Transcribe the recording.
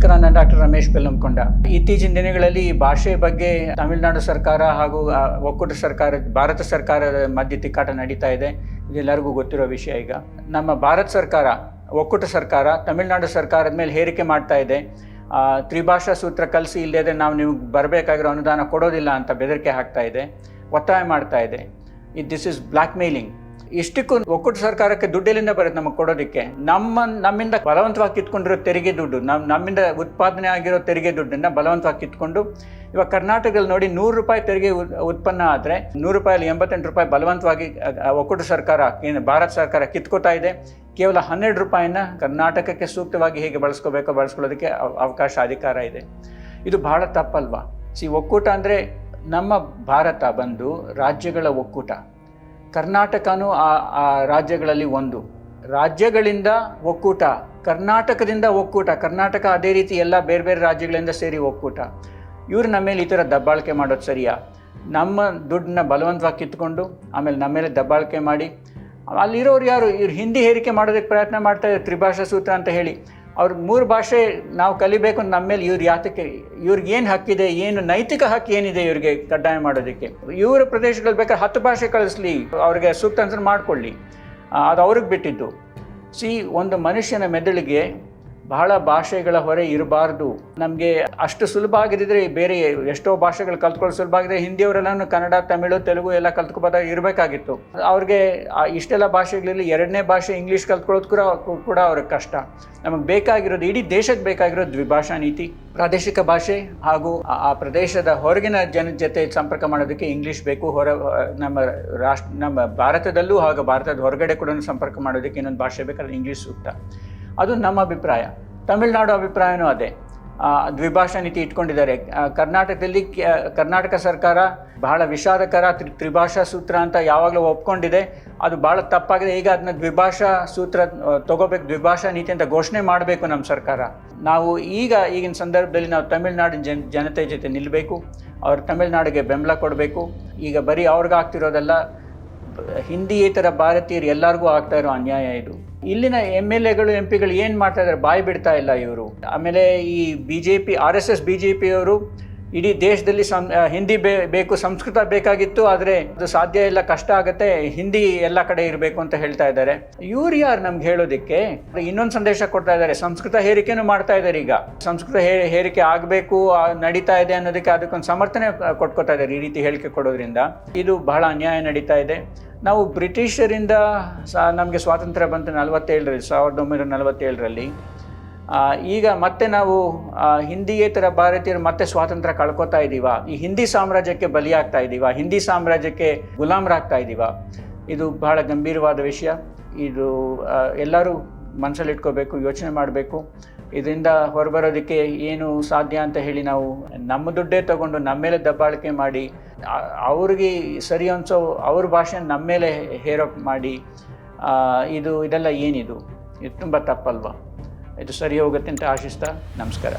ನಮಸ್ಕಾರ ನಾನು ಡಾಕ್ಟರ್ ರಮೇಶ್ ಬೆಲ್ಲಂಕೊಂಡ. ಇತ್ತೀಚಿನ ದಿನಗಳಲ್ಲಿ ಈ ಭಾಷೆ ಬಗ್ಗೆ ತಮಿಳುನಾಡು ಸರ್ಕಾರ ಹಾಗೂ ಒಕ್ಕೂಟ ಸರ್ಕಾರ, ಭಾರತ ಸರ್ಕಾರದ ಮಧ್ಯೆ ತಿಕ್ಕಾಟ ನಡೀತಾ ಇದೆ. ಇದೆಲ್ಲರಿಗೂ ಗೊತ್ತಿರೋ ವಿಷಯ ಈಗ. ನಮ್ಮ ಭಾರತ ಸರ್ಕಾರ, ಒಕ್ಕೂಟ ಸರ್ಕಾರ, ತಮಿಳುನಾಡು ಸರ್ಕಾರದ ಮೇಲೆ ಹೇರಿಕೆ ಮಾಡ್ತಾ ಇದೆ. ತ್ರಿಭಾಷಾ ಸೂತ್ರ ಕಲಿಸಿ ಇಲ್ಲದೆ ನಾವು ನಿಮ್ಗೆ ಬರಬೇಕಾಗಿರೋ ಅನುದಾನ ಕೊಡೋದಿಲ್ಲ ಅಂತ ಬೆದರಿಕೆ ಹಾಕ್ತಾ ಇದೆ. ಒತ್ತಾಯ ಮಾಡ್ತಾ ಇದೆ. ಇದು ದಿಸ್ ಇಸ್ ಬ್ಲ್ಯಾಕ್ ಮೇಲಿಂಗ್ ಇಷ್ಟಕ್ಕೂ ಒಕ್ಕೂಟ ಸರ್ಕಾರಕ್ಕೆ ದುಡ್ಡೆಲ್ಲಿಂದ ಬರುತ್ತೆ ನಮಗೆ ಕೊಡೋದಕ್ಕೆ. ನಮ್ಮ, ನಮ್ಮಿಂದ ಬಲವಂತವಾಗಿ ಕಿತ್ಕೊಂಡಿರೋ ತೆರಿಗೆ ದುಡ್ಡು ನಮ್ಮ ನಮ್ಮಿಂದ ಉತ್ಪಾದನೆ ಆಗಿರೋ ತೆರಿಗೆ ದುಡ್ಡನ್ನು ಬಲವಂತವಾಗಿ ಕಿತ್ಕೊಂಡು, ಇವಾಗ ಕರ್ನಾಟಕದಲ್ಲಿ ನೋಡಿ ನೂರು ರೂಪಾಯಿ ತೆರಿಗೆ ಉತ್- ಉತ್ಪನ್ನ ಆದರೆ ನೂರು ರೂಪಾಯಲ್ಲಿ ಎಂಬತ್ತೆಂಟು ರೂಪಾಯಿ ಬಲವಂತವಾಗಿ ಒಕ್ಕೂಟ ಸರ್ಕಾರ, ಏನು ಭಾರತ ಸರ್ಕಾರ ಕಿತ್ಕೋತಾ ಇದೆ. ಕೇವಲ ಹನ್ನೆರಡು ರೂಪಾಯಿನ ಕರ್ನಾಟಕಕ್ಕೆ ಸೂಕ್ತವಾಗಿ ಹೇಗೆ ಬಳಸ್ಕೋಬೇಕೋ ಬಳಸ್ಕೊಳ್ಳೋದಕ್ಕೆ ಅವ- ಅವಕಾಶ, ಅಧಿಕಾರ ಇದೆ. ಇದು ಬಹಳ ತಪ್ಪಲ್ವಾ? ಸಿ, ಒಕ್ಕೂಟ ಅಂದರೆ ನಮ್ಮ ಭಾರತ ಬಂದು ರಾಜ್ಯಗಳ ಒಕ್ಕೂಟ. ಕರ್ನಾಟಕನೂ ಆ ರಾಜ್ಯಗಳಲ್ಲಿ ಒಂದು. ರಾಜ್ಯಗಳಿಂದ ಒಕ್ಕೂಟ, ಕರ್ನಾಟಕದಿಂದ ಒಕ್ಕೂಟ, ಕರ್ನಾಟಕ ಅದೇ ರೀತಿ ಎಲ್ಲ ಬೇರೆ ಬೇರೆ ರಾಜ್ಯಗಳಿಂದ ಸೇರಿ ಒಕ್ಕೂಟ. ಇವ್ರು ನಮ್ಮ ಮೇಲೆ ಈ ಥರ ದಬ್ಬಾಳಿಕೆ ಮಾಡೋದು ಸರಿಯಾ? ನಮ್ಮ ದುಡ್ಡನ್ನ ಬಲವಂತವಾಗಿ ಕಿತ್ಕೊಂಡು ಆಮೇಲೆ ನಮ್ಮ ಮೇಲೆ ದಬ್ಬಾಳಿಕೆ ಮಾಡಿ. ಅಲ್ಲಿರೋರು ಯಾರು? ಇವ್ರು ಹಿಂದಿ ಹೇರಿಕೆ ಮಾಡೋದಕ್ಕೆ ಪ್ರಯತ್ನ ಮಾಡ್ತಾ ಇದ್ದಾರೆ, ತ್ರಿಭಾಷಾ ಸೂತ್ರ ಅಂತ ಹೇಳಿ. ಅವ್ರ ಮೂರು ಭಾಷೆ ನಾವು ಕಲಿಬೇಕು ಅಂತ ನಮ್ಮ ಮೇಲೆ ಇವ್ರು ಯಾತಕ್ಕೆ, ಇವ್ರಿಗೆ ಏನು ಹಕ್ಕಿದೆ, ಏನು ನೈತಿಕ ಹಕ್ಕು ಏನಿದೆ ಇವ್ರಿಗೆ ಕಡ್ಡಾಯ ಮಾಡೋದಕ್ಕೆ. ಇವರ ಪ್ರದೇಶಗಳು ಬೇಕಾದ್ರೆ ಹತ್ತು ಭಾಷೆ ಕಳಿಸ್ಲಿ, ಅವ್ರಿಗೆ ಸೂಕ್ತ ಅನ್ಸರ್ ಮಾಡಿಕೊಳ್ಳಿ. ಅದು ಅವ್ರಿಗೆ ಬಿಟ್ಟಿದ್ದು. ಸಿ ಒಂದು ಮನುಷ್ಯನ ಮೆದುಳಿಗೆ ಬಹಳ ಭಾಷೆಗಳ ಹೊರೆ ಇರಬಾರ್ದು. ನಮಗೆ ಅಷ್ಟು ಸುಲಭ ಆಗಿದ್ದರೆ ಬೇರೆ ಎಷ್ಟೋ ಭಾಷೆಗಳು ಕಲ್ತ್ಕೊಳ್ಳೋ ಸುಲಭ ಆಗಿದೆ ಹಿಂದಿಯವರೆಲ್ಲ ಕನ್ನಡ, ತಮಿಳು, ತೆಲುಗು ಎಲ್ಲ ಕಲ್ತ್ಕೊಬೋದಾಗ ಇರಬೇಕಾಗಿತ್ತು. ಅವ್ರಿಗೆ ಇಷ್ಟೆಲ್ಲ ಭಾಷೆಗಳಲ್ಲಿ ಎರಡನೇ ಭಾಷೆ ಇಂಗ್ಲೀಷ್ ಕಲ್ತ್ಕೊಳ್ಳೋದು ಕೂಡ ಕೂಡ ಅವ್ರಿಗೆ ಕಷ್ಟ. ನಮಗೆ ಬೇಕಾಗಿರೋದು ಇಡೀ ದೇಶಕ್ಕೆ ಬೇಕಾಗಿರೋದು ದ್ವಿಭಾಷಾ ನೀತಿ. ಪ್ರಾದೇಶಿಕ ಭಾಷೆ ಹಾಗೂ ಆ ಆ ಪ್ರದೇಶದ ಹೊರಗಿನ ಜನ ಜೊತೆ ಸಂಪರ್ಕ ಮಾಡೋದಕ್ಕೆ ಇಂಗ್ಲೀಷ್ ಬೇಕು. ಹೊರ, ನಮ್ಮ ರಾಷ್ಟ್ರ, ನಮ್ಮ ಭಾರತದಲ್ಲೂ ಹಾಗೂ ಭಾರತದ ಹೊರಗಡೆ ಕೂಡ ಸಂಪರ್ಕ ಮಾಡೋದಕ್ಕೆ ಇನ್ನೊಂದು ಭಾಷೆ ಬೇಕಾದ್ರೆ ಇಂಗ್ಲೀಷ್ ಸೂಕ್ತ. ಅದು ನಮ್ಮ ಅಭಿಪ್ರಾಯ. ತಮಿಳುನಾಡು ಅಭಿಪ್ರಾಯನೂ ಅದೇ. ದ್ವಿಭಾಷಾ ನೀತಿ ಇಟ್ಕೊಂಡಿದ್ದಾರೆ. ಕರ್ನಾಟಕದಲ್ಲಿ ಕರ್ನಾಟಕ ಸರ್ಕಾರ ಬಹಳ ವಿಷಾದಕರ ತ್ರಿ, ತ್ರಿಭಾಷಾ ಸೂತ್ರ ಅಂತ ಯಾವಾಗಲೂ ಒಪ್ಕೊಂಡಿದೆ. ಅದು ಭಾಳ ತಪ್ಪಾಗಿದೆ. ಈಗ ಅದನ್ನ ದ್ವಿಭಾಷಾ ಸೂತ್ರ ತಗೋಬೇಕು, ದ್ವಿಭಾಷಾ ನೀತಿ ಅಂತ ಘೋಷಣೆ ಮಾಡಬೇಕು ನಮ್ಮ ಸರ್ಕಾರ. ನಾವು ಈಗ, ಈಗಿನ ಸಂದರ್ಭದಲ್ಲಿ ನಾವು ತಮಿಳುನಾಡಿನ ಜನ, ಜನತೆ ಜೊತೆ ನಿಲ್ಲಬೇಕು ಅವ್ರು ತಮಿಳುನಾಡಿಗೆ ಬೆಂಬಲ ಕೊಡಬೇಕು. ಈಗ ಬರೀ ಅವ್ರಿಗಾಗ್ತಿರೋದೆಲ್ಲ ಹಿಂದಿಯೇತರ ಭಾರತೀಯರು ಎಲ್ಲರಿಗೂ ಆಗ್ತಾ ಇರೋ ಅನ್ಯಾಯ ಇದು. ಇಲ್ಲಿನ ಎಂ ಎಲ್ ಎಗಳು, ಎಂ ಪಿಗಳು ಏನು ಮಾಡ್ತಾ ಇದ್ದಾರೆ ಬಾಯಿ ಬಿಡ್ತಾ ಇಲ್ಲ ಇವರು. ಆಮೇಲೆ ಈ B J P R S S B J ಪಿಯವರು ಇಡೀ ದೇಶದಲ್ಲಿ ಸಂ ಹಿಂದಿ ಬೇ, ಬೇಕು, ಸಂಸ್ಕೃತ ಬೇಕಾಗಿತ್ತು, ಆದರೆ ಅದು ಸಾಧ್ಯ ಇಲ್ಲ, ಕಷ್ಟ ಆಗುತ್ತೆ, ಹಿಂದಿ ಎಲ್ಲ ಕಡೆ ಇರಬೇಕು ಅಂತ ಹೇಳ್ತಾ ಇದ್ದಾರೆ. ಇವ್ರು ಯಾರು ನಮ್ಗೆ ಹೇಳೋದಕ್ಕೆ ಇನ್ನೊಂದು ಸಂದೇಶ ಕೊಡ್ತಾ ಇದ್ದಾರೆ, ಸಂಸ್ಕೃತ ಹೇರಿಕೆನೂ ಮಾಡ್ತಾ ಇದ್ದಾರೆ ಈಗ. ಸಂಸ್ಕೃತ ಹೇರಿಕೆ ಆಗಬೇಕು ನಡೀತಾ ಇದೆ ಅನ್ನೋದಕ್ಕೆ ಅದಕ್ಕೊಂದು ಸಮರ್ಥನೆ ಕೊಟ್ಕೋತಾ ಇದ್ದಾರೆ ಈ ರೀತಿ ಹೇಳಿಕೆ ಕೊಡೋದ್ರಿಂದ. ಇದು ಬಹಳ ಅನ್ಯಾಯ ನಡೀತಾ ಇದೆ. ನಾವು ಬ್ರಿಟಿಷರಿಂದ ಸಹ ನಮಗೆ ಸ್ವಾತಂತ್ರ್ಯ ಬಂತು ನಲವತ್ತೇಳರಲ್ಲಿ, ಸಾವಿರದ ಒಂಬೈನೂರ ನಲವತ್ತೇಳರಲ್ಲಿ. ಈಗ ಮತ್ತೆ ನಾವು ಹಿಂದಿಯೇತರ ಭಾರತೀಯರು ಮತ್ತೆ ಸ್ವಾತಂತ್ರ್ಯ ಕಳ್ಕೊತಾ ಇದ್ದೀವ ಈ ಹಿಂದಿ ಸಾಮ್ರಾಜ್ಯಕ್ಕೆ ಬಲಿಯಾಗ್ತಾ ಇದ್ದೀವ ಹಿಂದಿ ಸಾಮ್ರಾಜ್ಯಕ್ಕೆ ಗುಲಾಮರಾಗ್ತಾ ಇದ್ದೀವ ಇದು ಬಹಳ ಗಂಭೀರವಾದ ವಿಷಯ. ಇದು ಎಲ್ಲರೂ ಮನಸ್ಸಲ್ಲಿ ಇಟ್ಕೋಬೇಕು ಯೋಚನೆ ಮಾಡಬೇಕು. ಇದರಿಂದ ಹೊರಬರೋದಕ್ಕೆ ಏನು ಸಾಧ್ಯ ಅಂತ ಹೇಳಿ ನಾವು ನಮ್ಮ ದುಡ್ಡೇ ತಗೊಂಡು ನಮ್ಮ ಮೇಲೆ ದಬ್ಬಾಳಿಕೆ ಮಾಡಿ ಅವ್ರಿಗೆ ಸರಿ ಅನ್ಸೋ ಅವ್ರ ಭಾಷೆ ನಮ್ಮ ಮೇಲೆ ಹೇರೋಕ್ ಮಾಡಿ ಇದು, ಇದೆಲ್ಲ ಏನಿದು? ಇದು ತುಂಬ ತಪ್ಪಲ್ವಾ? ಇದು ಸರಿ ಹೋಗುತ್ತೆ ಅಂತ ಆಶಿಸ್ತಾ ನಮಸ್ಕಾರ.